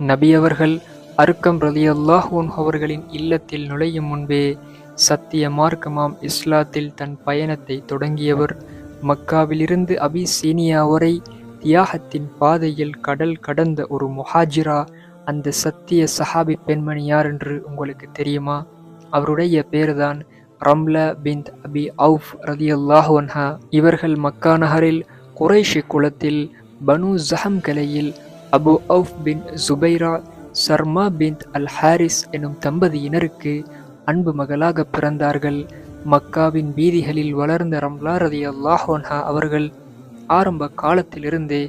நபி அவர்கள் அருக்கம் ரலியல்லாஹூன் அவர்களின் இல்லத்தில் நுழையும் முன்பே சத்திய மார்க்கமாம் இஸ்லாத்தில் தன் பயணத்தை தொடங்கியவர். மக்காவிலிருந்து அபிசீனியா வரை தியாகத்தின் பாதையில் கடல் கடந்த ஒரு முஹாஜிரா அந்த சத்திய சஹாபி பெண்மணி யார் என்று உங்களுக்கு தெரியுமா? அவருடைய பேர்தான் ரம்லா பிந்த் அபி அவுஃப் ரலியல்லாஹு அன்ஹா. இவர்கள் மக்கா நகரில் குறைஷி குலத்தில் பனு ஜஹம் கலையில் அபு அவுஃப் பின் ஜுபைரா சர்மா பின் அல் ஹாரிஸ் எனும் தம்பதியினருக்கு அன்பு மகளாக பிறந்தார்கள். மக்காவின் வீதிகளில் வளர்ந்த ரம்லா ரதி அல்லாஹோன்ஹா அவர்கள் ஆரம்ப காலத்திலிருந்தே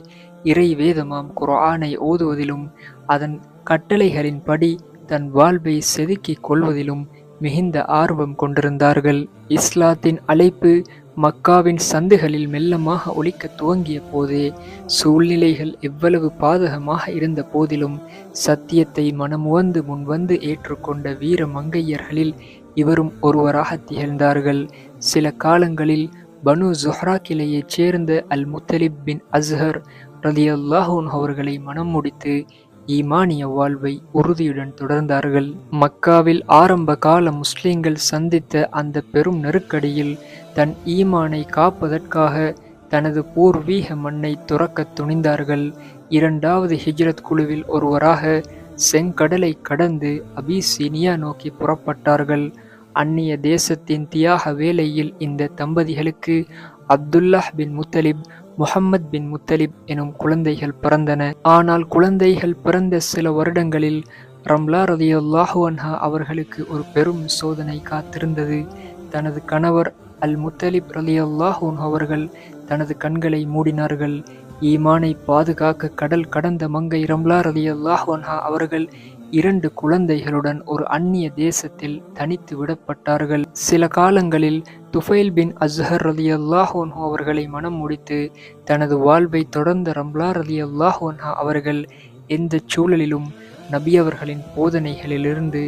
இறை வேதமாம் குர்ஆனை ஓதுவதிலும் அதன் கட்டளைகளின்படி தன் வாழ்வை செதுக்கிக் கொள்வதிலும் மிகுந்த ஆர்வம் கொண்டிருந்தார்கள். இஸ்லாத்தின் அழைப்பு மக்காவின் சந்துகளில் மெல்லமாக ஒழிக்கத் துவங்கிய போதே சூழ்நிலைகள் எவ்வளவு பாதகமாக இருந்த போதிலும் சத்தியத்தை மனமுவந்து முன்வந்து ஏற்றுக்கொண்ட வீர மங்கையர்களில் இவரும் ஒருவராக திகழ்ந்தார்கள். சில காலங்களில் பனு ஜொஹ்ரா கிளையைச் சேர்ந்த அல் முத்தலிப் பின் அஸ்ஹர் ரதியல்லாஹூன் அவர்களை மனம் முடித்து ஈமானிய வாழ்வை உறுதியுடன் தொடர்ந்தார்கள். மக்காவில் ஆரம்ப கால முஸ்லிம்கள் சந்தித்த அந்த பெரும் நெருக்கடியில் தன் ஈமானை காப்பதற்காக தனது பூர்வீக மண்ணை துறக்க துணிந்தார்கள். இரண்டாவது ஹிஜ்ரத் குழுவில் ஒருவராக செங்கடலை கடந்து அபிசீனியா நோக்கி புறப்பட்டார்கள். அந்நிய தேசத்தின் தியாக வேலையில் இந்த தம்பதிகளுக்கு Abdullah bin Muttalib Muhammad bin Muttalib எனும் குழந்தைகள் பிறந்தன. ஆனால் குழந்தைகள் பிறந்த சில வருடங்களில் ரம்லா ரதியுல்லாஹு அன்ஹா அவர்களுக்கு ஒரு பெரும் சோதனை காத்திருந்தது. தனது கணவர் அல் முத்தலிப் ரலியல்லாஹூன் அவர்கள் தனது கண்களை மூடினார்கள். ஈமானை பாதுகாக்க கடல் கடந்த மங்கை ரம்லா ரலியல்லாஹு அன்ஹா அவர்கள் இரண்டு குழந்தைகளுடன் ஒரு அந்நிய தேசத்தில் தனித்து விடப்பட்டார்கள். சில காலங்களில் துஃபைல் பின் அஸ்ஹர் ரலி அல்லாஹோன்ஹா அவர்களை மனம் முடித்து தனது வாழ்வை தொடர்ந்த ரம்லா ரலி அல்லாஹோன்ஹா அவர்கள் எந்த சூழலிலும் நபியவர்களின் போதனைகளிலிருந்து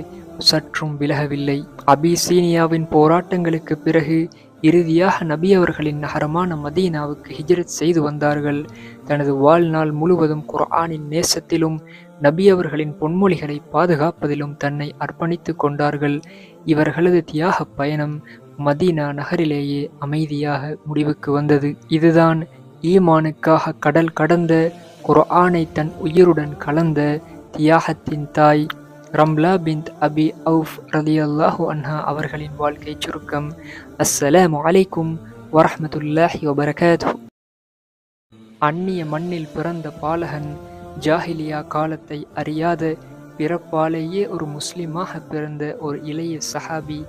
சற்றும் விலகவில்லை. அபிசீனியாவின் போராட்டங்களுக்கு பிறகு இறுதியாக நபி அவர்களின் நகரமான மதீனாவுக்கு ஹிஜ்ரத் செய்து வந்தார்கள். தனது வாழ்நாள் முழுவதும் குர்ஆனின் நேசத்திலும் நபி அவர்களின் பொன்மொழிகளை பாதுகாப்பதிலும் தன்னை அர்ப்பணித்து கொண்டார்கள். இவர்களது தியாக பயணம் மதீனா நகரிலேயே அமைதியாக முடிவுக்கு வந்தது. இதுதான் ஈமானுக்காக கடல் கடந்த குர்ஆனை தன் உயிருடன் கலந்த தியாகத்தின் தாய் ரம்லா பிந்த் அபி அவுஃப் ரதியல்லாஹு அன்ஹா அவர்களின் வாழ்க்கை சுருக்கம். அஸ்ஸலாமு அலைக்கும் வரஹமத்துல்லாஹி வபரகாத்து அந்நிய மண்ணில் பிறந்த பாலகன் ஜாஹிலியா காலத்தை அறியாத பிறப்பாலேயே ஒரு முஸ்லிமாக பிறந்த ஒரு இளைய சஹாபி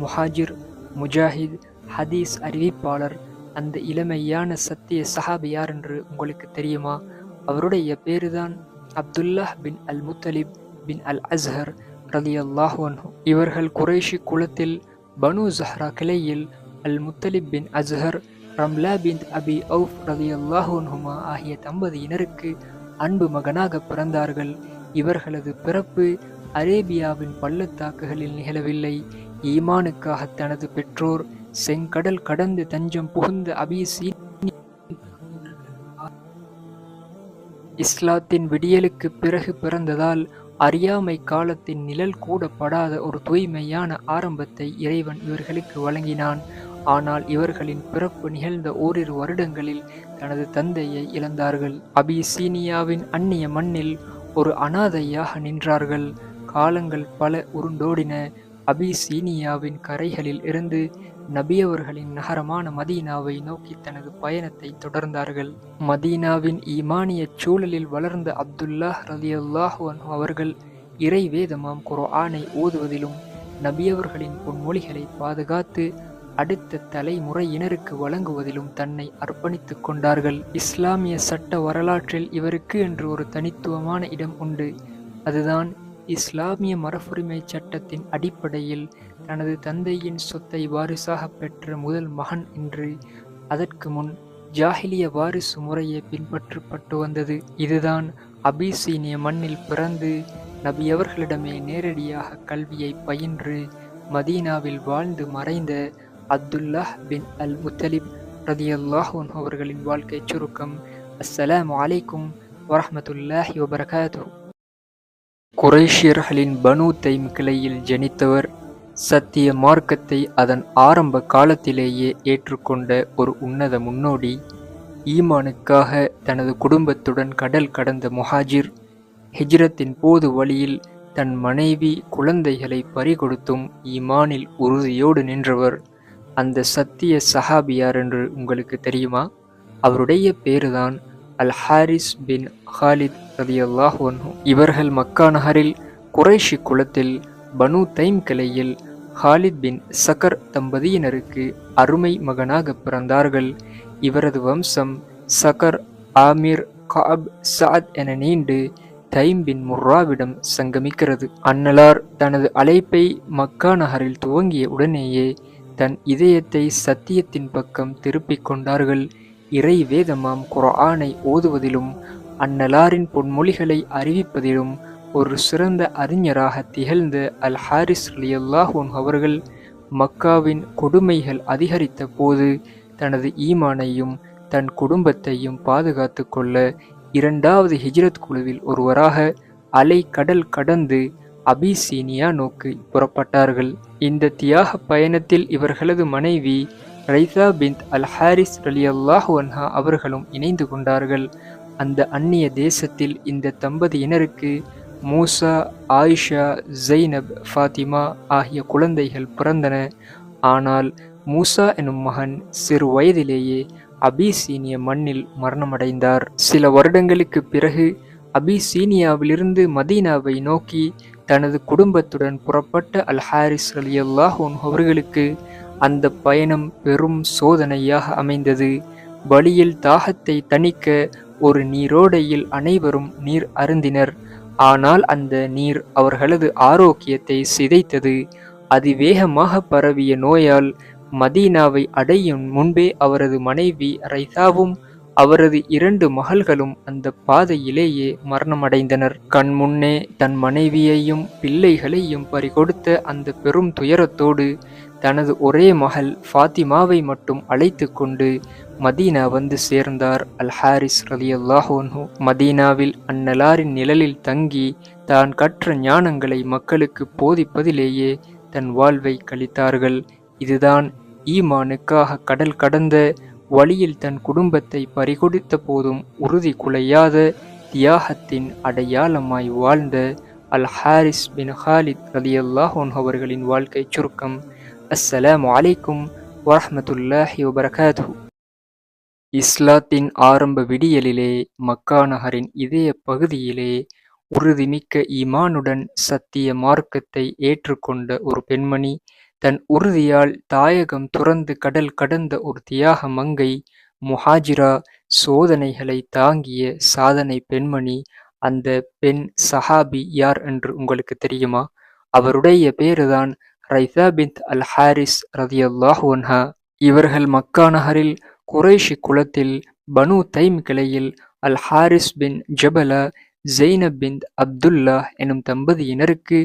முஹாஜிர் முஜாஹித் ஹதீஸ் அறிவிப்பாளர். அந்த இளமையான சத்திய சஹாபி யார் என்று உங்களுக்கு தெரியுமா? அவருடைய பேருதான் Abdullah bin al Muttalib bin al Azhar ரலி அல்லாஹ் இவர்கள் குறைஷி குலத்தில் பனு ஜஹ்ரா கிளையில் al Muttalib bin Azhar Ramla bin Abi Awf ரலி அல்லாஹோன்ஹுமா ஆகிய தம்பதியினருக்கு அன்பு மகனாக பிறந்தார்கள். இவர்களது பிறப்பு அரேபியாவின் பள்ளத்தாக்குகளில் நிகழவில்லை. ஈமானுக்காக தனது பெற்றோர் செங்கடல் கடந்து தஞ்சம் புகுந்த அபிசி இஸ்லாத்தின் விடியலுக்கு பிறகு பிறந்ததால் அறியாமை காலத்தின் நிழல் கூட படாத ஒரு தூய்மையான ஆரம்பத்தை இறைவன் இவர்களுக்கு வழங்கினான். ஆனால் இவர்களின் பிறப்பு நிகழ்ந்த ஓரிரு வருடங்களில் தனது தந்தையை இழந்தார்கள். அபிசீனியாவின் அந்நிய மண்ணில் ஒரு அனாதையாக நின்றார்கள். காலங்கள் பல உருண்டோடின. அபிசீனியாவின் கரைகளில் இருந்து நபியவர்களின் நகரமான மதீனாவை நோக்கி தனது பயணத்தை தொடர்ந்தார்கள். மதீனாவின் ஈமானிய சூழலில் வளர்ந்த அப்துல்லாஹ் ரலியல்லாஹு அவர்கள் இறை வேதமாம் குர்ஆனை ஓதுவதிலும் நபியவர்களின் பொன்மொழிகளை பாதுகாத்து அடுத்த தலைமுறையினருக்கு வழங்குவதிலும் தன்னை அர்ப்பணித்துக் கொண்டார்கள். இஸ்லாமிய சட்ட வரலாற்றில் இவருக்கு என்று ஒரு தனித்துவமான இடம் உண்டு. அதுதான் இஸ்லாமிய மரபுரிமை சட்டத்தின் அடிப்படையில் தனது தந்தையின் சொத்தை வாரிசாக பெற்ற முதல் மகன் என்று அதற்கு முன் ஜாஹிலிய வாரிசு முறையே பின்பற்றப்பட்டு வந்தது. இதுதான் அபிசீனிய மண்ணில் பிறந்து நபியவர்களிடமே நேரடியாக கல்வியை பயின்று மதீனாவில் வாழ்ந்து மறைந்த அப்துல்லாஹ் பின் அல் முத்தலிப் ரதியல்லாஹூன் அவர்களின் வாழ்க்கை சுருக்கம். அஸ்ஸலாம் அலைக்கும் வரமத்துல்லாஹி வபரகாத்து குறைஷியர்களின் பனு தைம் கிளையில் ஜனித்தவர் சத்திய மார்க்கத்தை அதன் ஆரம்ப காலத்திலேயே ஏற்றுக்கொண்ட ஒரு உன்னத முன்னோடி ஈமானுக்காக தனது குடும்பத்துடன் கடல் கடந்த முஹாஜிர் ஹிஜ்ரத்தின் போது வழியில் தன் மனைவி குழந்தைகளை பறிகொடுத்தும் ஈமானில் உறுதியோடு நின்றவர். அந்த சத்திய சஹாபியார் என்று உங்களுக்கு தெரியுமா? அவருடைய பேருதான் அல் ஹாரிஸ் பின் ஹாலித் ரதியல்லாஹ் இவர்கள் மக்கா நகரில் குறைஷி குளத்தில் பனு தைம் கிளையில் ஹாலித் பின் சகர் தம்பதியினருக்கு அருமை மகனாக பிறந்தார்கள் இவரது வம்சம் சகர் ஆமீர் காப் சாத் என நீண்டு தைம் பின் முர்ராவிடம் சங்கமிக்கிறது அன்னலார் தனது அழைப்பை மக்கா நகரில் துவங்கிய உடனேயே தன் இதயத்தை சத்தியத்தின் பக்கம் திருப்பிக் கொண்டார்கள் இறை வேதமாம் குரானை ஓதுவதிலும் அந்நலாரின் பொன்மொழிகளை அறிவிப்பதிலும் ஒரு சிறந்த அறிஞராக திகழ்ந்த அல் ஹாரிஸ் அலியல்லாஹூன் அவர்கள் மக்காவின் கொடுமைகள் அதிகரித்த போது தனது ஈமானையும் தன் குடும்பத்தையும் பாதுகாத்து கொள்ள இரண்டாவது ஹிஜ்ரத் குழுவில் ஒருவராக அலை கடல் கடந்து அபிசீனியா நோக்கி புறப்பட்டார்கள். இந்த தியாக பயணத்தில் இவர்களது மனைவி ரைசா பிந்த் அல் ஹாரிஸ் அலி அல்லாஹ் அவர்களும் இணைந்து கொண்டார்கள். அந்த அந்நிய தேசத்தில் இந்த தம்பதியினருக்கு மூசா ஆயிஷா ஜெய்னப் ஃபாத்திமா ஆகிய குழந்தைகள் பிறந்தன. ஆனால் மூசா எனும் மகன் சிறு வயதிலேயே அபிசீனிய மண்ணில் மரணமடைந்தார். சில வருடங்களுக்கு பிறகு அபிசீனியாவிலிருந்து மதீனாவை நோக்கி தனது குடும்பத்துடன் புறப்பட்ட அல் ஹாரிஸ் அலி அல்லாஹூன் அவர்களுக்கு அந்த பயணம் பெரும் சோதனையாக அமைந்தது. வழியில் தாகத்தை தணிக்க ஒரு நீரோடையில் அனைவரும் நீர் அருந்தினர். ஆனால் அந்த நீர் அவர்களது ஆரோக்கியத்தை சிதைத்தது. அதிவேகமாக பரவிய நோயால் மதீனாவை அடையும் முன்பே அவரது மனைவி ரைசாவும் அவரது இரண்டு மகள்களும் அந்த பாதையிலேயே மரணமடைந்தனர். கண் முன்னே தன் மனைவியையும் பிள்ளைகளையும் பறிகொடுத்த அந்த பெரும் துயரத்தோடு தனது ஒரே மகள் ஃபாத்திமாவை மட்டும் அழைத்து கொண்டு மதீனா வந்து சேர்ந்தார். அல் ஹாரிஸ் ரலி அல்லாஹோன்ஹு மதீனாவில் அந்நலாரின் நிழலில் தங்கி தான் கற்ற ஞானங்களை மக்களுக்கு போதிப்பதிலேயே தன் வாழ்வை கழித்தார்கள். இதுதான் ஈமானுக்காக கடல் கடந்த வழியில் தன் குடும்பத்தை பறிகொடுத்த போதும் உறுதி குலையாத தியாகத்தின் அடையாளமாய் வாழ்ந்த அல் ஹாரிஸ் பின் ஹாலித் ரலி அல்லாஹோன் அவர்களின் வாழ்க்கை சுருக்கம். அஸ்ஸலாம் அலைக்கும் வரமத்துல்லாஹி வபரகாத்து இஸ்லாத்தின் ஆரம்ப விடியலிலே மக்கா நகரின் இதய பகுதியிலே உறுதிமிக்க ஈமானுடன் சத்திய மார்க்கத்தை ஏற்றுக்கொண்ட ஒரு பெண்மணி தன் உறுதியால் தாயகம் துறந்து கடல் கடந்த ஒரு தியாக மங்கை முஹாஜிரா சோதனைகளை தாங்கிய சாதனை பெண்மணி அந்த பெண் சஹாபி யார் என்று உங்களுக்கு தெரியுமா? அவருடைய பேருதான் ரைசா பின் அல் ஹாரிஸ் ரதியல்லாஹு இவர்கள் மக்கா நகரில் குறைஷி குலத்தில் பனு தைம் கிளையில் al Harith bin Jabala Zainab bin Abdullah எனும் தம்பதியினருக்கு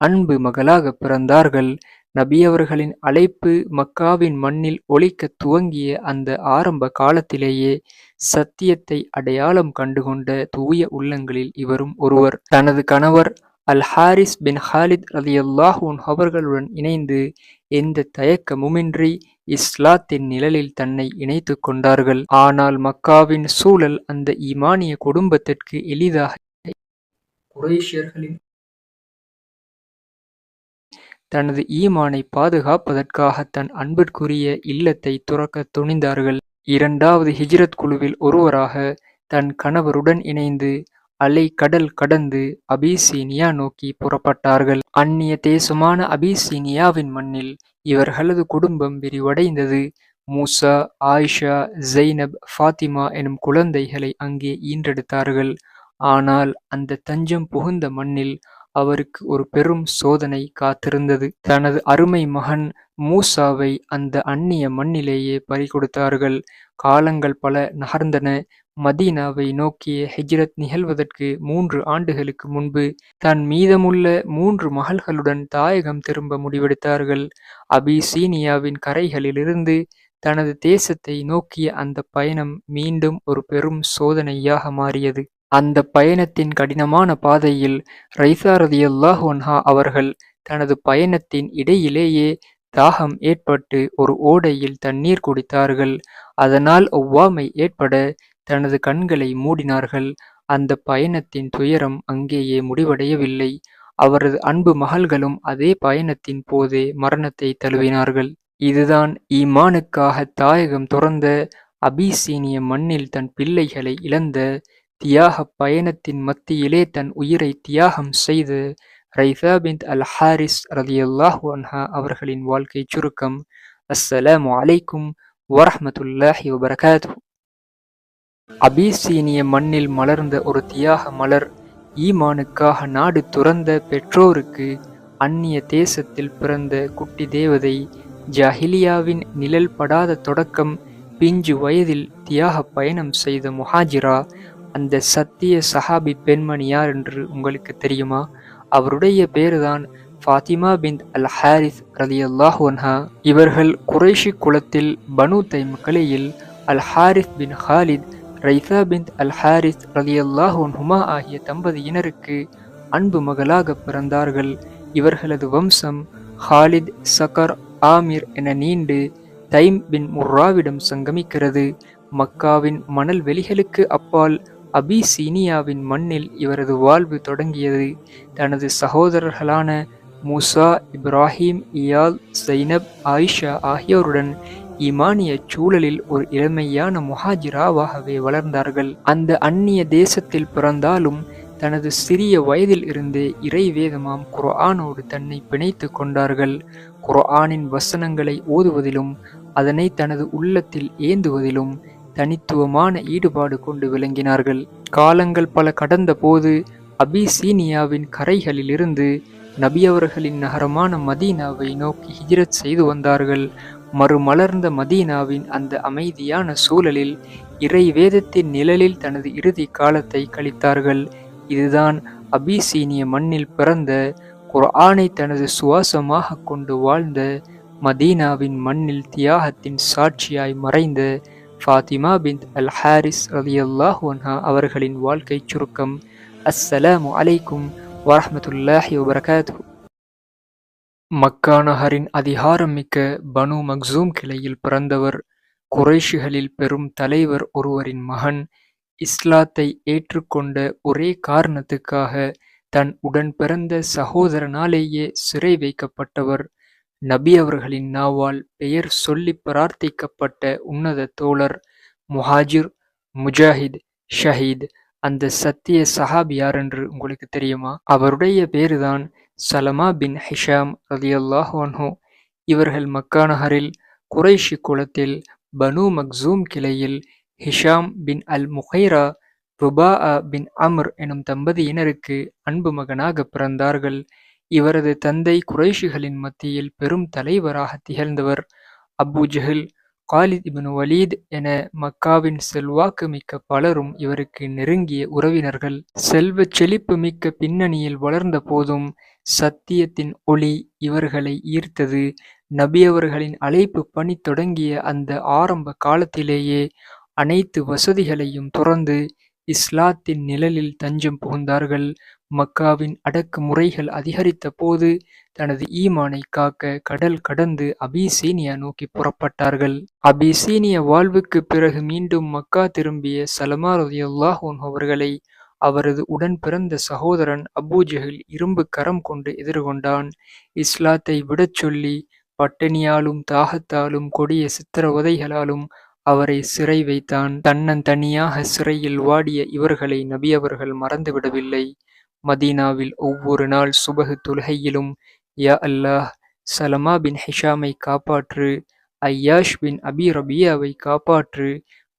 அன்பு மகளாக பிறந்தார்கள். நபியவர்களின் அழைப்பு மக்காவின் மண்ணில் ஒழிக்க துவங்கிய அந்த ஆரம்ப காலத்திலேயே சத்தியத்தை அடையாளம் கண்டுகொண்ட தூய உள்ளங்களில் இவரும் ஒருவர். தனது கணவர் அல் ஹாரிஸ் பின் ஹாலித் ரதியல்லாஹூன் அவர்களுடன் இணைந்து எந்த தயக்கமுமின்றி இஸ்லாத்தின் நிழலில் தன்னை இணைத்து கொண்டார்கள். ஆனால் மக்காவின் சூழல் அந்த ஈமானிய குடும்பத்திற்கு எளிதாக தனது ஈமானை பாதுகாப்பதற்காக தன் அன்பிற்குரிய இல்லத்தை துறக்க துணிந்தார்கள். இரண்டாவது ஹிஜ்ரத் குழுவில் ஒருவராக தன் கணவருடன் இணைந்து அலை கடல் கடந்து அபிசீனியா நோக்கி புறப்பட்டார்கள். அந்நிய தேசமான அபிசீனியாவின் மண்ணில் இவர்களது குடும்பம் விரிவடைந்தது. மூசா ஆயிஷா ஜெய்னப் ஃபாத்திமா எனும் குழந்தைகளை அங்கே ஈன்றெடுத்தார்கள். ஆனால் அந்த தஞ்சம் புகுந்த மண்ணில் அவருக்கு ஒரு பெரும் சோதனை காத்திருந்தது. தனது அருமை மகன் மூசாவை அந்த அந்நிய மண்ணிலேயே பறிகொடுத்தார்கள். காலங்கள் பல நகர்ந்தன. மதீனாவை நோக்கிய ஹிஜ்ரத் நிகழ்வதற்கு மூன்று ஆண்டுகளுக்கு முன்பு தன் மீதமுள்ள மூன்று மகள்களுடன் தாயகம் திரும்ப முடிவெடுத்தார்கள். அபிசீனியாவின் கரைகளிலிருந்து தனது தேசத்தை நோக்கிய அந்த பயணம் மீண்டும் ஒரு பெரும் சோதனையாக மாறியது. அந்த பயணத்தின் கடினமான பாதையில் ரைசாரதி ரதியல்லாஹு அவர்கள் தனது பயணத்தின் இடையிலேயே தாகம் ஏற்பட்டு ஒரு ஓடையில் தண்ணீர் குடித்தார்கள். அதனால் ஒவ்வாமை ஏற்பட தனது கண்களை மூடினார்கள். அந்த பயணத்தின் துயரம் அங்கேயே முடிவடையவில்லை. அவரது அன்பு மகள்களும் அதே பயணத்தின் போதே மரணத்தை தழுவினார்கள். இதுதான் ஈமானுக்காக தாயகம் துறந்த அபிசீனிய மண்ணில் தன் பிள்ளைகளை இழந்த தியாகப் பயணத்தின் மத்தியிலே தன் உயிரை தியாகம் செய்த ரைசா பின் அல் ஹாரிஸ் ரலியல்லாஹு அன்ஹா அவர்களின் வாழ்க்கை சுருக்கம். அஸ்ஸலாமு அலைக்கும் வரஹமத்துல்லாஹி வபரகாத்து அபிசீனிய மண்ணில் மலர்ந்த ஒரு தியாக மலர் ஈமானுக்காக நாடு துறந்த பெற்றோருக்கு அந்நிய தேசத்தில் பிறந்த குட்டி தேவதை ஜஹிலியாவின் நிழல் படாத தொடக்கம் பிஞ்சு வயதில் தியாக பயணம் செய்த முஹாஜிரா அந்த சத்திய சஹாபி பெண்மணி யார் என்று உங்களுக்கு தெரியுமா? அவருடைய பேருதான் ஃபாத்திமா பின் அல் ஹாரிஸ் ரலி அல்லாஹ் இவர்கள் குறைஷி குலத்தில் பனு தைம் கலையில் Al Harith bin Khalid Raita bin Al Harith ரலி ஹுமா ஆகிய தம்பதியினருக்கு அன்பு மகளாக பிறந்தார்கள். இவர்களது வம்சம் ஹாலித் சக்கர் ஆமிர் என நீண்டு தைம் பின் முர்ராவிடம் சங்கமிக்கிறது. மக்காவின் மணல் வெளிகளுக்கு அப்பால் அபிசீனியாவின் மண்ணில் இவரது வாழ்வு தொடங்கியது. தனது சகோதரர்களான மூசா இப்ராஹிம் இயால் சைனப் ஆயிஷா ஆகியோருடன் இமானிய சூழலில் ஒரு இளமையான முஹாஜிராவாகவே வளர்ந்தார்கள். அந்த அந்நிய தேசத்தில் பிறந்தாலும் தனது சிறிய வயதில் இருந்தே இறை வேதமாம் குர்ஆனோடு தன்னை பிணைத்து கொண்டார்கள். குர்ஆனின் வசனங்களை ஓதுவதிலும் அதனை தனது உள்ளத்தில் ஏந்துவதிலும் தனித்துவமான ஈடுபாடு கொண்டு விளங்கினார்கள். காலங்கள் பல கடந்த போது அபிசீனியாவின் கரைகளிலிருந்து நபியவர்களின் நகரமான மதீனாவை நோக்கி ஹிஜ்ரத் செய்து வந்தார்கள். மறுமலர்ந்த மதீனாவின் அந்த அமைதியான சூழலில் இறை வேதத்தின் நிழலில் தனது இறுதி காலத்தை கழித்தார்கள். இதுதான் அபிசீனிய மண்ணில் பிறந்த குர்ஆனை தனது சுவாசமாக கொண்டு வாழ்ந்த மதீனாவின் மண்ணில் தியாகத்தின் சாட்சியாய் மறைந்த ஃபாத்திமா பின் அல் ஹாரிஸ் ரதி அல்லாஹுவன்ஹா அவர்களின் வாழ்க்கை சுருக்கம். அஸ்ஸலாமு அலைக்கும் வரமத்துல்லாஹி வபரகாத்து மக்கா நகரின் அதிகாரம் மிக்க பனு மக்சூம் கிளையில் பிறந்தவர் குறைஷிகளில் பெரும் தலைவர் ஒருவரின் மகன் இஸ்லாத்தை ஏற்றுக்கொண்ட ஒரே காரணத்துக்காக தன் உடன் பிறந்த சகோதரனாலேயே சிறை வைக்கப்பட்டவர். நபி அவர்களின் நாவால் பெயர் சொல்லி பிரார்த்திக்கப்பட்ட உன்னத தோழர் முஹாஜிர் முஜாஹித் ஷஹீத் அந்த சத்திய சஹாப் யார் என்று உங்களுக்கு தெரியுமா? அவருடைய பேருதான் சலமா பின் ஹிஷாம் ரலியல்லாஹு இவர்கள் மக்கா நகரில் குறைஷி குளத்தில் பனு மக்சூம் கிளையில் ஹிஷாம் பின் அல் முஹைரா ருபா பின் அமர் எனும் தம்பதியினருக்கு அன்பு மகனாக பிறந்தார்கள். இவரது தந்தை குறைஷிகளின் மத்தியில் பெரும் தலைவராக திகழ்ந்தவர். Abu Jahl Khalid ibn Walid என மக்காவின் செல்வாக்கு மிக்க பலரும் இவருக்கு நெருங்கிய உறவினர்கள். செல்வ செழிப்பு மிக்க பின்னணியில் வளர்ந்த போதும் சத்தியத்தின் ஒளி இவர்களை ஈர்த்தது. நபியவர்களின் அழைப்பு பணி தொடங்கிய அந்த ஆரம்ப காலத்திலேயே அனைத்து வசதிகளையும் துறந்து இஸ்லாத்தின் நிழலில் தஞ்சம் புகுந்தார்கள். மக்காவின் அடக்கு முறைகள் அதிகரித்த போது தனது ஈமானை காக்க கடல் கடந்து அபிசீனியா நோக்கி புறப்பட்டார்கள். அபிசீனிய வாழ்வுக்கு பிறகு மீண்டும் மக்கா திரும்பிய சலமா ரதியுல்லாஹூன் அவர்களை அவரது உடன் பிறந்த சகோதரன் அபூஜஹில் இரும்பு கரம் கொண்டு எதிர்கொண்டான். இஸ்லாத்தை விடச் சொல்லி பட்டினியாலும் தாகத்தாலும் கொடிய சித்திரவதைகளாலும் அவரை சிறை வைத்தான். தன்னந்தனியாக சிறையில் வாடிய இவர்களை நபியவர்கள் மறந்துவிடவில்லை மதீனாவில் ஒவ்வொரு நாள் சுபகு தொழுகையிலும் யா அல்லாஹ் சலமா பின் ஹிஷாமை காப்பாற்று ஐயாஷ் பின் அபி ரபியாவை காப்பாற்று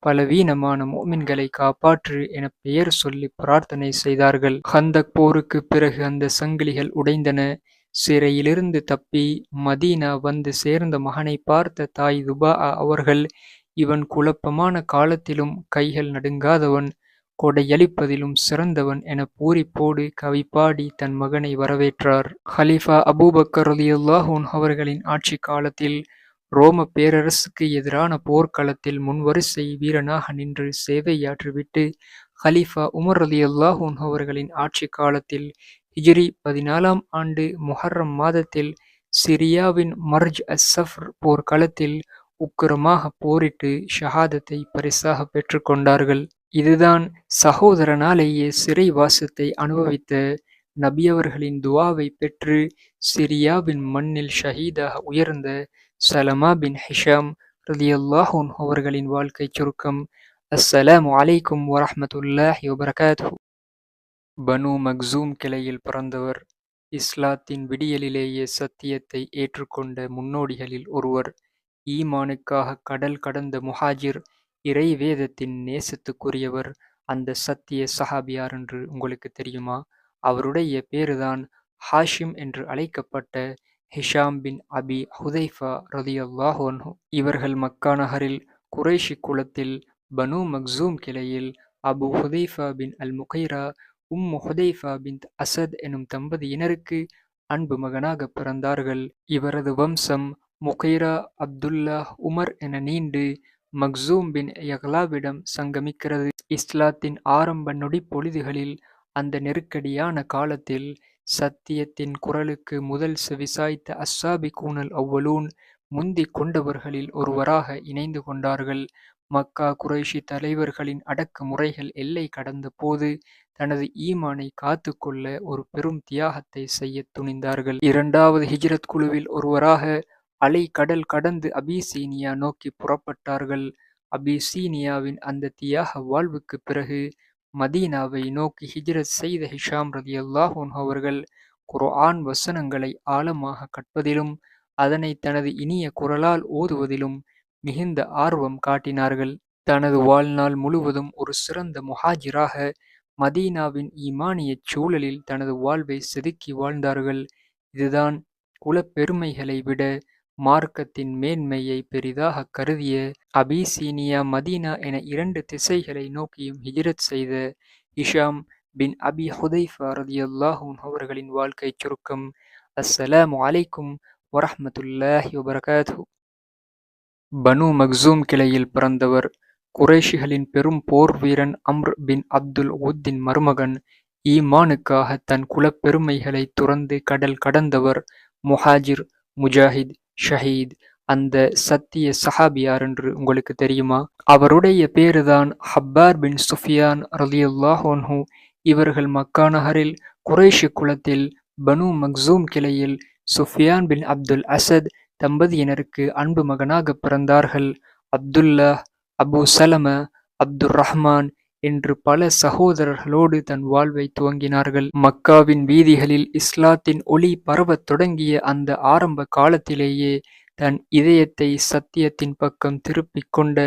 பலவீனமான மோமின்களை காப்பாற்று என பெயர் சொல்லி பிரார்த்தனை செய்தார்கள். ஹந்தக் போருக்கு பிறகு அந்த சங்கிலிகள் உடைந்தன. சிறையிலிருந்து தப்பி மதீனா வந்து சேர்ந்த மகனை பார்த்த தாய் துபா அவர்கள் இவன் குழப்பமான காலத்திலும் கைகள் நடுங்காதவன் கொடையளிப்பதிலும் சிறந்தவன் என பூரிப்போடு கவிப்பாடி தன் மகனை வரவேற்றார். ஹலீஃபா அபூபக்கர் அலியுல்லாஹூன் அவர்களின் ஆட்சி காலத்தில் ரோம பேரரசுக்கு எதிரான போர்க்களத்தில் முன்வரிசை வீரனாக நின்று சேவையாற்றிவிட்டு ஹலீஃபா உமர் அலி அல்லாஹூன் அவர்களின் ஆட்சி காலத்தில் ஹிஜ்ரி பதினாலாம் ஆண்டு முஹர்ரம் மாதத்தில் சிரியாவின் மர்ஜ் அஸ்-ஸஃப்ர் போர்க்களத்தில் உக்கிரமாக போரிட்டு ஷஹாதத்தை பரிசாக பெற்றுக்கொண்டார்கள். இதுதான் சகோதரனாலேயே சிறைவாசத்தை அனுபவித்த நபியவர்களின் துவாவை பெற்று சிரியாவின் மண்ணில் ஷஹீதாக உயர்ந்த சலமா பின் ஹிஷாம் ரலியல்லாஹு அவர்களின் வாழ்க்கை சுருக்கம். அஸ்ஸலாம் அலைக்கும் வரஹ்மத்துல்லாஹி வபரகாத்துஹு. பனு மக்சூம் கிளையில் பிறந்தவர். இஸ்லாத்தின் விடியலிலேயே சத்தியத்தை ஏற்றுக்கொண்ட முன்னோடிகளில் ஒருவர். ஈமானுக்காக கடல் கடந்த முஹாஜிர். இறைவேதத்தின் நேசத்துக்குரியவர். அந்த சத்திய சஹாபியார் என்று உங்களுக்கு தெரியுமா? அவருடைய பேருதான் ஹாஷிம் என்று அழைக்கப்பட்ட ஹிஷாம் பின் அபி ஹுதைஃபா ரதி அன்ஹு. இவர்கள் மக்கா நகரில் குறைஷி குளத்தில் பனு மக்சூம் கிளையில் அபு ஹுதைஃபா பின் அல்-முகைரா, உம்மு ஹுதைஃபா பின் அசத் எனும் தம்பதியினருக்கு அன்பு மகனாக பிறந்தார்கள். இவரது வம்சம் முகைரா, அப்துல்லா உமர் என நீண்டு மக்சூம் பின் யக்லாவிடம் சங்கமிக்கிறது. இஸ்லாத்தின் ஆரம்ப நொடிப்பொழுதுகளில் அந்த நெருக்கடியான காலத்தில் சத்தியத்தின் குரலுக்கு முதல் செவிசாய்த்த அஸ்ஸாபிகூனல் அவ்வலூன் முந்தி கொண்டவர்களில் ஒருவராக இணைந்து கொண்டார்கள். மக்கா குறைஷி தலைவர்களின் அடக்குமுறைகள் எல்லை கடந்த போது தனது ஈமானை காத்து கொள்ள ஒரு பெரும் தியாகத்தை செய்ய துணிந்தார்கள். இரண்டாவது ஹிஜ்ரத் குழுவில் ஒருவராக அலை கடல் கடந்து அபிசீனியா நோக்கி புறப்பட்டார்கள். அபிசீனியாவின் அந்த தியாக வாழ்வுக்கு பிறகு மதீனாவை நோக்கி ஹிஜ்ரத் செய்த ஹிஷாம் ரதி அல்லாஹூன் அவர்கள் குர்ஆன் வசனங்களை ஆழமாக கற்பதிலும் அதனை தனது இனிய குரலால் ஓதுவதிலும் மிகுந்த ஆர்வம் காட்டினார்கள். தனது வாழ்நாள் முழுவதும் ஒரு சிறந்த முஹாஜிராக மதீனாவின் ஈமானிய சூழலில் தனது வாழ்வை செதுக்கி வாழ்ந்தார்கள். இதுதான் குலப்பெருமைகளை விட மார்க்கத்தின் மேன்மையை பெரிதாகக் கருதிய அபிசீனியா மதீனா என இரண்டு திசைகளை நோக்கியும் ஹிஜ்ரத் செய்த ஹிஷாம் பின் அபி ஹுதைஃபா ரலியல்லாஹு அவர்களின் வாழ்க்கைச் சுருக்கம். அஸ்ஸலாமு அலைக்கும் வரஹ்மத்துல்லாஹி வபரகாத்துஹு. பனு மக்சூம் கிளையில் பிறந்தவர். குறைஷிகளின் பெரும் போர் வீரன் அம்ர் பின் அப்துல் உத்தின் மருமகன். ஈமானுக்காக தன் குலப்பெருமைகளை துறந்து கடல் கடந்தவர். முஹாஜிர், முஜாஹித், ஷஹீத். அந்த சத்திய சஹாபியார் என்று உங்களுக்கு தெரியுமா? அவருடைய பேருதான் ஹப்பார் பின் சுஃபியான் ரலியுல்லாஹோன்ஹு இவர்கள் மக்கா நகரில் குறைஷி குலத்தில் பனு மக்சூம் கிளையில் சுஃபியான் பின் அப்துல் அசத் தம்பதியினருக்கு அன்பு மகனாக பிறந்தார்கள். அப்துல்லாஹ அபு சலம அப்துர் ரஹ்மான் என்று பல சகோதரர்களோடு தன் வாழ்வை துவங்கினார்கள். மக்காவின் வீதிகளில் இஸ்லாத்தின் ஒளி பரவத் தொடங்கிய அந்த ஆரம்ப காலத்திலேயே தன் இதயத்தை சத்தியத்தின் பக்கம் திருப்பிக் கொண்ட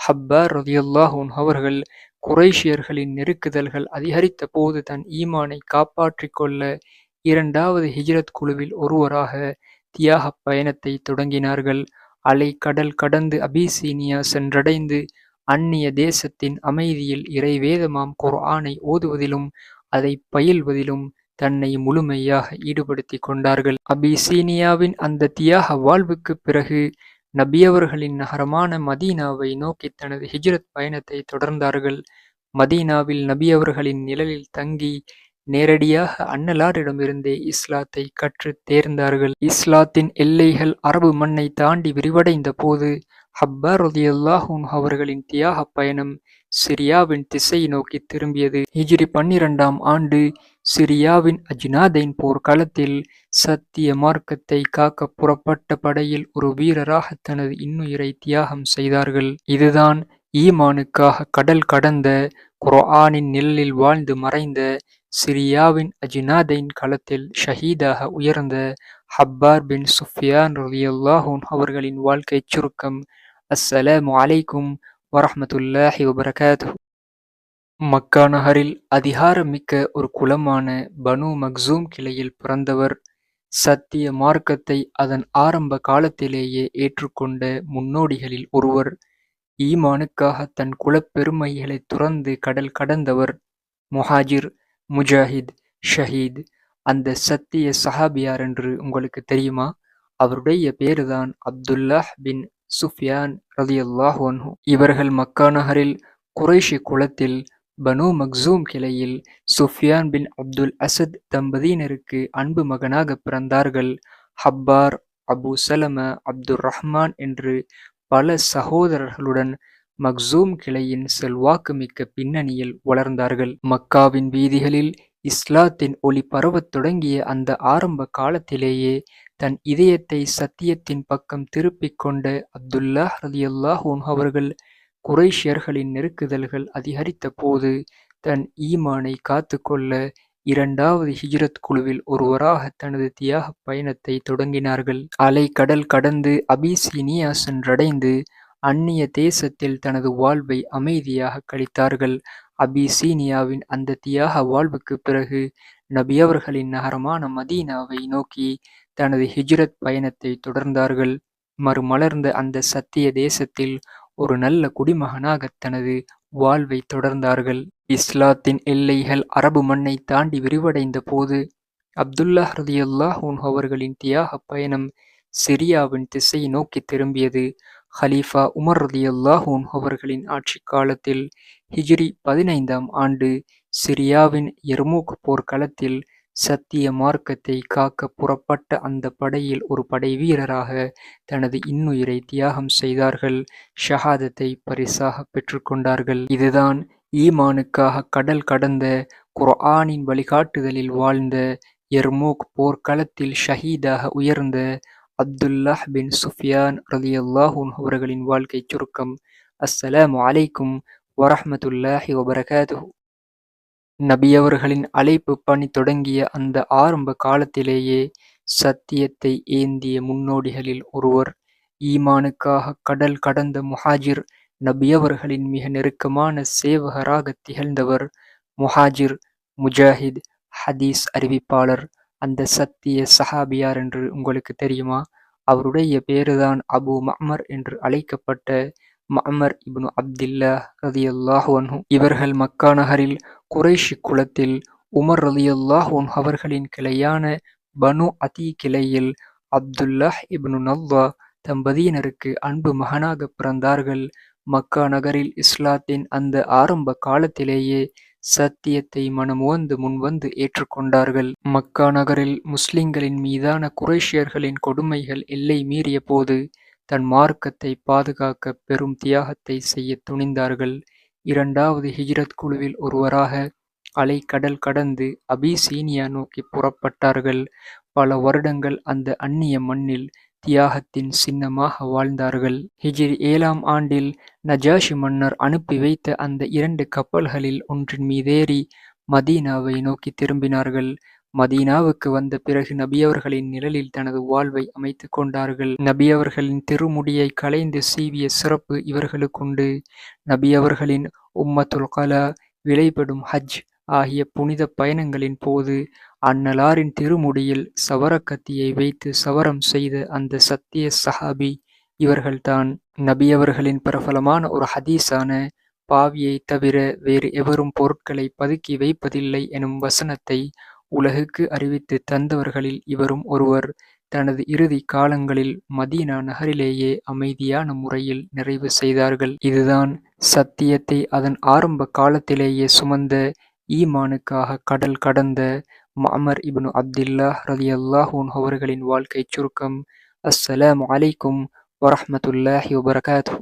ஹப்பா ரதியுல்லாஹூன் அவர்கள் குறைஷியர்களின் நெருக்குதல்கள் அதிகரித்த போது தன் ஈமானை காப்பாற்றிக் கொள்ள இரண்டாவது ஹிஜ்ரத் குழுவில் ஒருவராக தியாகப் பயணத்தை தொடங்கினார்கள். அலை கடல் கடந்து அபிசீனியா சென்றடைந்து அந்நிய தேசத்தின் அமைதியில் இறைவேதமாம் குர்ஆனை ஓதுவதிலும் அதை பயில்வதிலும் தன்னை முழுமையாக ஈடுபடுத்திக் கொண்டார்கள். அபிசீனியாவின் அந்த தியாக வாழ்வுக்கு பிறகு நபியவர்களின் நகரமான மதீனாவை நோக்கி தனது ஹிஜ்ரத் பயணத்தை தொடர்ந்தார்கள். மதீனாவில் நபியவர்களின் நிழலில் தங்கி நேரடியாக அன்னலாரிடமிருந்தே இஸ்லாத்தை கற்றுத் தேர்ந்தார்கள். இஸ்லாத்தின் எல்லைகள் அரபு மண்ணை தாண்டி விரிவடைந்த போது ஹப்பார் ரலியல்லாஹு அவர்களின் தியாக பயணம் சிரியாவின் திசையை நோக்கி திரும்பியது. ஹிஜ்ரி பன்னிரண்டாம் ஆண்டு சிரியாவின் அஜ்னாதைன் போர்க்களத்தில் சத்திய மார்க்கத்தை காக்க புறப்பட்ட படையில் ஒரு வீரராக தனது இன்னுயிரை தியாகம் செய்தார்கள். இதுதான் ஈமானுக்காக கடல் கடந்த, குர்ஆனின் நிழலில் வாழ்ந்து மறைந்த, சிரியாவின் அஜினாதைன் களத்தில் ஷஹீதாக உயர்ந்த ஹப்பார் பின் சுஃபியான் ரலியல்லாஹு அவர்களின் வாழ்க்கைச் சுருக்கம். அஸ்ஸலாமு அலைக்கும் வரஹ்மத்துல்லாஹி வபரகாத்துஹு. மக்கா நகரில் அதிகாரமிக்க ஒரு குலமான பனு மக்சூம் கிளையில் பிறந்தவர். சத்திய மார்க்கத்தை அதன் ஆரம்ப காலத்திலேயே ஏற்றுக்கொண்ட முன்னோடிகளில் ஒருவர். ஈமானுக்காக தன் குலப்பெருமைகளை துறந்து கடல் கடந்தவர். முஹாஜிர், முஜாஹித், ஷஹீத். அந்த சத்திய சஹாபியார் என்று உங்களுக்கு தெரியுமா? அவருடைய பேருதான் அப்துல்லாஹ் பின் சுஃபியான் ரதி அன்ஹு. இவர்கள் மக்கா நகரில் குறைஷி குளத்தில் பனு மக்சூம் கிளையில் சுஃபியான் பின் அப்துல் அசத் தம்பதியினருக்கு அன்பு மகனாக பிறந்தார்கள். ஹப்பார், அபு சலம, அப்துர் ரஹ்மான் என்று பல சகோதரர்களுடன் மக்சூம் கிளையின் செல்வாக்குமிக்க பின்னணியில் வளர்ந்தார்கள். மக்காவின் வீதிகளில் இஸ்லாத்தின் ஒளி பரவத் தொடங்கிய அந்த ஆரம்ப காலத்திலேயே தன் இதயத்தை சத்தியத்தின் பக்கம் திருப்பிக் கொண்ட அப்துல்லாஹ் ரலியல்லாஹு அவர்கள் குறைஷியர்களின் நெருக்குதல்கள் அதிகரித்த போது தன் ஈமானை காத்து கொள்ள இரண்டாவது ஹிஜ்ரத் குழுவில் ஒருவராக தனது தியாகப் பயணத்தை தொடங்கினார்கள். அலை கடல் கடந்து அபிசீனியா சென்றடைந்து அந்நிய தேசத்தில் தனது வாழ்வை அமைதியாக கழித்தார்கள். அபிசீனியாவின் அந்த தியாக வாழ்வுக்கு பிறகு நபி அவர்களின் நகரமான மதீனாவை நோக்கி தனது ஹிஜ்ரத் பயணத்தை தொடர்ந்தார்கள். மறுமலர்ந்த அந்த சத்திய தேசத்தில் ஒரு நல்ல குடிமகனாக தனது வாழ்வை தொடர்ந்தார்கள். இஸ்லாத்தின் எல்லைகள் அரபு மண்ணை தாண்டி விரிவடைந்த போது அப்துல்லா ரலியல்லாஹு அன்ஹு அவர்களின் தியாகப் பயணம் சிரியாவின் திசை நோக்கி திரும்பியது. ஹலீஃபா உமர் ரலியல்லாஹு அன்ஹு அவர்களின் ஆட்சிக் காலத்தில் ஹிஜ்ரி பதினைந்தாம் ஆண்டு சிரியாவின் எர்மூக் போர்க்களத்தில் சத்திய மார்க்கத்தை காக்க புறப்பட்ட அந்த படையில் ஒரு படைவீரராக தனது இன்னுயிரை தியாகம் செய்தார்கள். ஷஹாதத்தை பரிசாக பெற்றுக்கொண்டார்கள். இதுதான் ஈமானுக்காக கடல் கடந்த குர்ஆனின் வழிகாட்டுதலில் வாழ்ந்த யர்மூக் போர்க்களத்தில் ஷஹீதாக உயர்ந்த அப்துல்லாஹ் பின் சுஃப்யான் ரலியல்லாஹு அன்ஹு அவர்களின் வாழ்க்கைச் சுருக்கம். அஸ்ஸலாமு அலைக்கும் வரஹ்மத்துல்லாஹி வபரகாதுஹு. நபியவர்களின் அழைப்பு பணி தொடங்கிய அந்த ஆரம்ப காலத்திலேயே சத்தியத்தை ஏந்திய முன்னோடிகளில் ஒருவர். ஈமானுக்காக கடல் கடந்த முஹாஜிர் நபியவர்களின் மிக நெருக்கமான சேவகராக திகழ்ந்தவர். முஹாஜிர், முஜாஹித், ஹதீஸ் அறிவிப்பாளர். அந்த சத்திய சஹாபியார் என்று உங்களுக்கு தெரியுமா? அவருடைய பேருதான் அபூ மஹ்மர் என்று அழைக்கப்பட்ட மஅமர் இப்னு அப்தில்லாஹ் ரலியல்லாஹு அன்ஹு. இவர்கள் மக்கா நகரில் குறைஷி குலத்தில் உமர் ரதி அன்ஹு அவர்களின் கிளையான பனு அதி கிளையில் அப்துல்லாஹ் இப்னு நல்வா தம்பதியினருக்கு அன்பு மகனாக பிறந்தார்கள். மக்கா நகரில் இஸ்லாத்தின் அந்த ஆரம்ப காலத்திலேயே சத்தியத்தை மனமுவந்து முன்வந்து ஏற்றுக்கொண்டார்கள். மக்கா நகரில் முஸ்லிம்களின் மீதான குரேஷியர்களின் கொடுமைகள் எல்லை மீறிய போது தன் மார்க்கத்தை பாதுகாக்க பெரும் தியாகத்தை செய்யத் துணிந்தார்கள். இரண்டாவது ஹிஜ்ரத் குழுவில் ஒருவராக அலை கடல் கடந்து அபிசீனியா நோக்கி புறப்பட்டார்கள். பல வருடங்கள் அந்த அந்நிய மண்ணில் தியாகத்தின் சின்னமாக வாழ்ந்தார்கள். ஹிஜிரி ஏழாம் ஆண்டில் நஜாஷி மன்னர் அனுப்பி வைத்த அந்த இரண்டு கப்பல்களில் ஒன்றின் மீதேறி மதீனாவை நோக்கி திரும்பினார்கள். மதீனாவுக்கு வந்த பிறகு நபியவர்களின் நிழலில் தனது வாழ்வை அமைத்து கொண்டார்கள். நபியவர்களின் திருமுடியை களைந்து சீவிய சிறப்பு இவர்களுக்குண்டு. நபியவர்களின் உம்மத்துல் கலா, விளைபடும் ஹஜ் ஆகிய புனித பயணங்களின் போது அன்னலாரின் திருமுடியில் சவரக்கத்தியை வைத்து சவரம் செய்த அந்த சத்திய சஹாபி இவர்கள்தான். நபியவர்களின் பிரபலமான ஒரு ஹதீஸான பாவியை தவிர வேறு எவரும் பொருட்களை பதுக்கி வைப்பதில்லை எனும் வசனத்தை உலகுக்கு அறிவித்துத் தந்தவர்களில் இவரும் ஒருவர். தனது இறுதி காலங்களில் மதீனா நகரிலேயே அமைதியான முறையில் நிறைவு செய்தார்கள். இதுதான் சத்தியத்தை அதன் ஆரம்ப காலத்திலேயே சுமந்த ஈமானுக்காக கடல் கடந்த மஅமர் இப்னு அப்தில்லாஹ் ரலியல்லாஹு அன்ஹு அவர்களின் வாழ்க்கைச் சுருக்கம். அஸ்ஸலாமு அலைக்கும் வரஹ்மத்துல்லாஹி வபரகாத்து.